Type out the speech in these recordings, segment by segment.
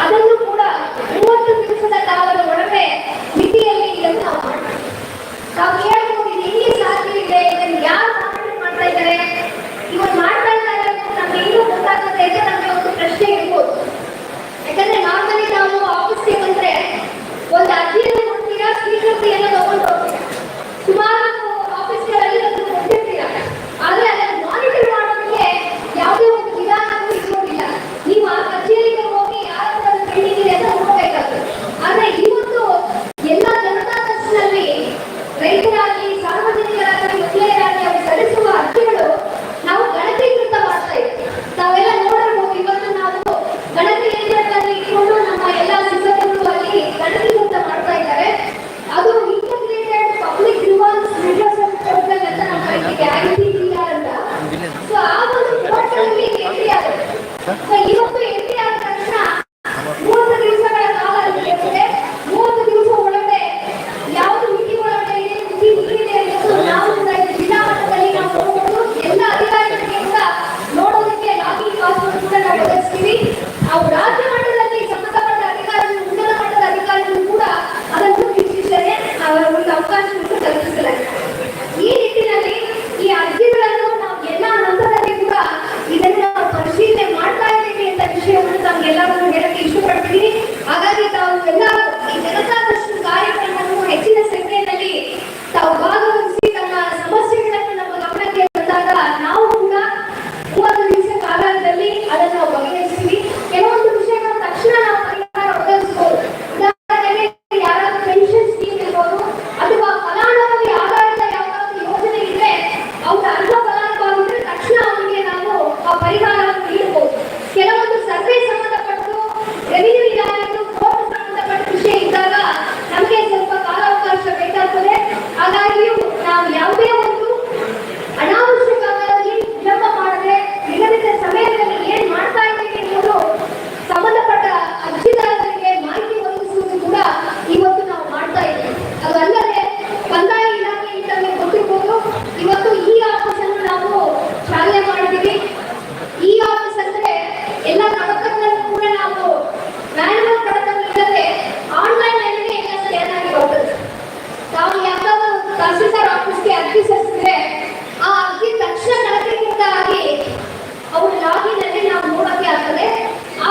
ಅದನ್ನು ಕೂಡ ಮೂವತ್ತು ದಿವಸದ ಕಾಲದ ಒಳಗೆ ಮಿತಿಯಲ್ಲಿ ಇದನ್ನು ನಾವು ಮಾಡಬೇಕು ನಾವು don't think ತಹಸೀಲ್ದಾರ್ ಆಫೀಸ್ಗೆ ಅರ್ಜಿ ಸಲ್ಲಿಸಿದ್ರೆ ಆ ಅರ್ಜಿ ತಕ್ಷಣ ಕಳಕಳಿಯಿಂದ ಆಗಿ ಅವ್ರ ಲಾಗಿನಲ್ಲಿ ನಾವು ನೋಡೋಕೆ ಆಗ್ತದೆ. ಆ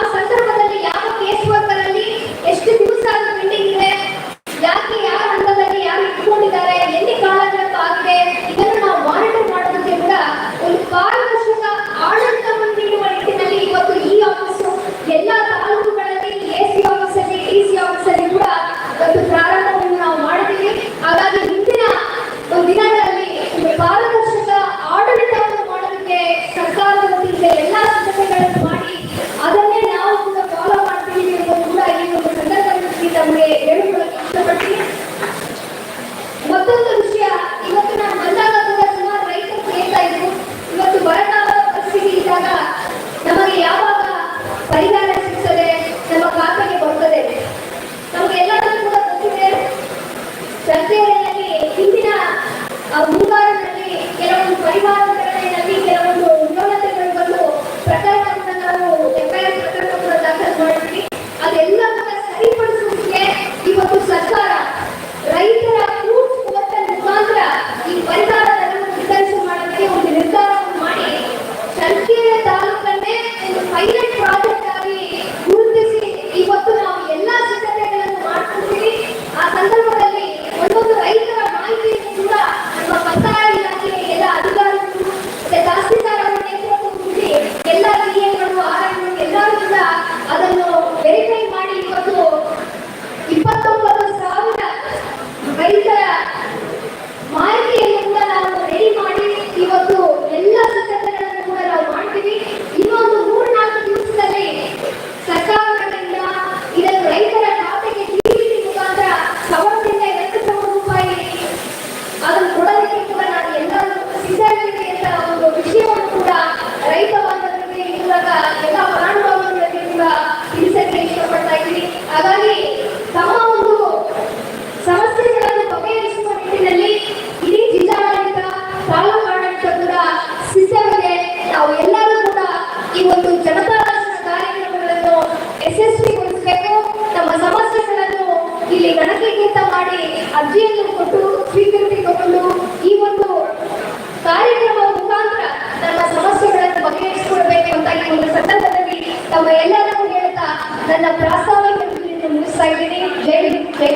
ನನ್ನ ಪ್ರಾಸ್ತಾವಿಕವನ್ನು ಮುಗಿಸ್ತಾ ಇದ್ದೀನಿ ಜೈ ಜೈ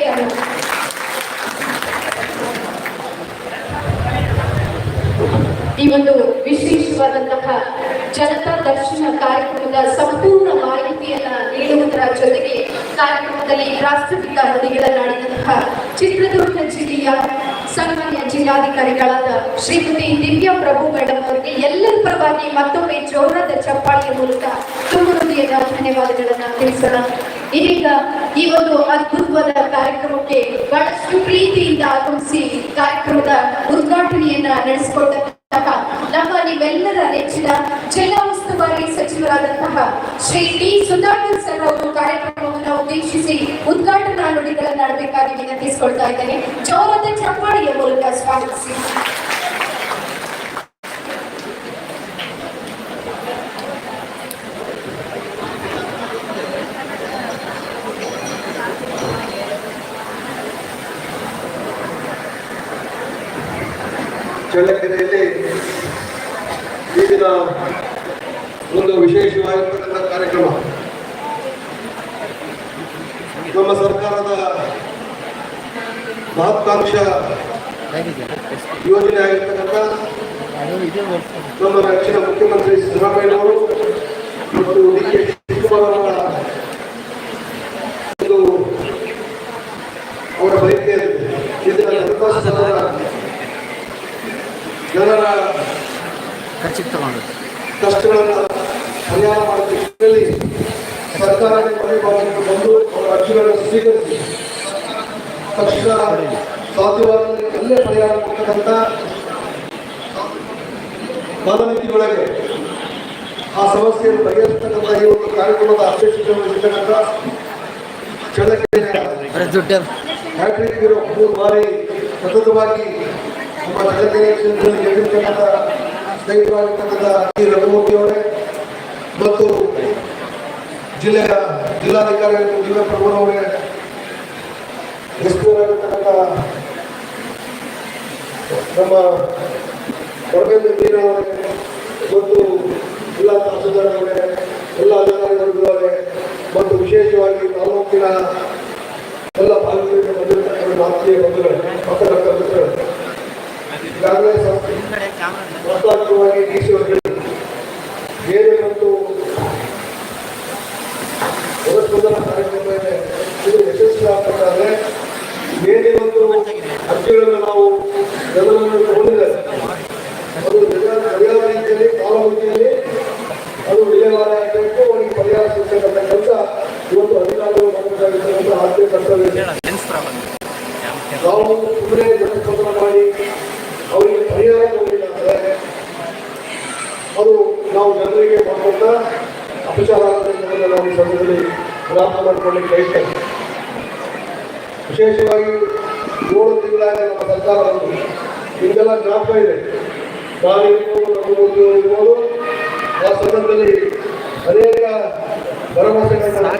ಈ ಒಂದು ವಿಶೇಷವಾದಂತಹ ಜನತಾ ದರ್ಶನ ಕಾರ್ಯಕ್ರಮದ ಸಂಪೂರ್ಣ ಮಾಹಿತಿಯನ್ನ ನೀಡುವುದರ ಜೊತೆಗೆ ಕಾರ್ಯಕ್ರಮದಲ್ಲಿ ರಾಷ್ಟ್ರಪಿತ ನುಡಿಗಳನ್ನಾಡಿದಂತಹ ಚಿತ್ರದುರ್ಗ ಜಿಲ್ಲೆಯ ಸಾಮಾನ್ಯ ಜಿಲ್ಲಾಧಿಕಾರಿಗಳಾದ ಶ್ರೀಮತಿ ದಿವ್ಯಾ ಪ್ರಭು ಮೇಡಮ್ ಅವರಿಗೆ ಎಲ್ಲರ ಪರವಾಗಿ ಮತ್ತೊಮ್ಮೆ ಜೋರಾದ ಚಪ್ಪಾಳಿಯ ಮೂಲಕ ತುಂಬ ಧನ್ಯವಾದಗಳನ್ನ ತಿಳಿಸೋಣ. ಇದೀಗ ಈ ಒಂದು ಅದ್ಭುತವಾದ ಕಾರ್ಯಕ್ರಮಕ್ಕೆ ಬಹಳಷ್ಟು ಪ್ರೀತಿಯಿಂದ ಆಗಮಿಸಿ ಕಾರ್ಯಕ್ರಮದ ಉದ್ಘಾಟನೆಯನ್ನ ನಡೆಸಿಕೊಟ್ಟಂತಹ ನಮ್ಮ ನಿಮ್ಮೆಲ್ಲರ ನೆಚ್ಚಿನ ಜಿಲ್ಲಾ ಉಸ್ತುವಾರಿ ಸಚಿವರಾದಂತಹ ಶ್ರೀ ಟಿ. ಸುಧಾಕರ್ ಸರ್ ಅವರು ಕಾರ್ಯಕ್ರಮವನ್ನು ಉದ್ದೇಶಿಸಿ ಉದ್ಘಾಟನಾ ನುಡಿಗಳನ್ನಾಡಬೇಕಾಗಿ ವಿನಂತಿಸಿಕೊಳ್ತಾ ಇದ್ದೇನೆ. ಜೋರದ ಚಪ್ಪಾಳಿಯ ಮೂಲಕ ಸ್ವಾಗತಿಸಿ. ಚಳ್ಳಕೆರೆಯಲ್ಲಿ ಒಂದು ವಿಶೇಷವಾಗಿರ್ತಕ್ಕಂಥ ಕಾರ್ಯಕ್ರಮ. ನಮ್ಮ ಸರ್ಕಾರದ ಮಹತ್ವಾಕಾಂಕ್ಷ ಯೋಜನೆ ಆಗಿರ್ತಕ್ಕಂಥ ನಮ್ಮ ರಕ್ಷಣಾ ಮುಖ್ಯಮಂತ್ರಿ ಸಿದ್ದರಾಮಯ್ಯನವರು ಮತ್ತು ಡಿ ಕೆ ಶಿವಕುಮಾರ್ ಅವರ ಒಂದು ಅವರ ಬಯಕೆ ಇದರ ಜನತಾ ಸ್ಥಳದ ಜನರ ಖರ್ಚಿಗೆ ತಗೊಂಡು ಕಷ್ಟಗಳನ್ನು ಪರಿಹಾರ ಮಾಡುವ ಸರ್ಕಾರ ಬಾಗಿಲಿಗೆ ಬಂದು ಅವರ ಅರ್ಜಿಗಳನ್ನು ಸ್ವೀಕರಿಸಿ. ತಕ್ಷಣ ಸಾಧ್ಯವಾದಲ್ಲಿ ಅಲ್ಲೇ ಪರಿಹಾರ ಕೊಡ್ತಕ್ಕಂಥ ಆ ಸಮಸ್ಯೆಯನ್ನು ಬಗೆಹರಿಸ್ತಕ್ಕಂಥ ಈ ಒಂದು ಕಾರ್ಯಕ್ರಮದ ಅಧ್ಯಕ್ಷತೆವಹಿಸಿರ್ತಕ್ಕಂಥ ಇರೋ ಮೂರು ಬಾರಿ ಸತತವಾಗಿ ನಮ್ಮ ಜಗತ್ತಿನ ಕ್ಷೇತ್ರದಲ್ಲಿ ಟಿ ರಘುಮೂರ್ತಿ ಅವರೇ ಮತ್ತು ಜಿಲ್ಲೆಯ ಜಿಲ್ಲಾಧಿಕಾರಿ ಜಿಲ್ಲಾ ಪ್ರಭುರವರೇ ಎಸ್ ಪಿ ಅವರಾಗಿರ್ತಕ್ಕಂಥ ನಮ್ಮ ವರಬೇಂದ್ರ ಅವರೇ ಮತ್ತು ಜಿಲ್ಲಾ ತಹಸೀಲ್ದಾರ್ ಅವರೇ ಎಲ್ಲ ಅಧಿಕಾರಿಗಳಿದ್ದಾರೆ ಮತ್ತು ವಿಶೇಷವಾಗಿ ತಾಲೂಕಿನ ಎಲ್ಲ ಭಾಗಗಳಿಗೆ ಬಂದಿರತಕ್ಕಂಥ ಭಾರತೀಯ ಬಂಧುಗಳು ಅವರು ಹೇಳಿದರು. ಬೇರೆ ಮತ್ತು ಮರುಸ್ಪಂದನ ಕಾರ್ಯಕ್ರಮ ಇದೆ. ಇದು ಯಶಸ್ವಿ ಆಗಬೇಕಾದ್ರೆ ಬೇರೆ ಮತ್ತು ಅರ್ಜಿಗಳನ್ನು ನಾವು ಜನರನ್ನು ಅದು ನಾವು ಜನರಿಗೆ ಮಾಡುವಂತ ಅಪಚಾರ ನಾವು ಈ ಸಂದರ್ಭದಲ್ಲಿ ಮಾಡಿಕೊಳ್ಳಿಕ್ಕೆ ಬಯಸ್ತೇವೆ. ವಿಶೇಷವಾಗಿ ಏಳು ತಿಂಗಳ ನಮ್ಮ ಸರ್ಕಾರ ಬಂದು ನಿಮಗೆಲ್ಲ ಜ್ಞಾಪಕ ಇದೆ. ನಾನು ಇರ್ಬೋದು. ಆ ಸಂದರ್ಭದಲ್ಲಿ ಅನೇಕ ಭರವಸೆಗಳನ್ನ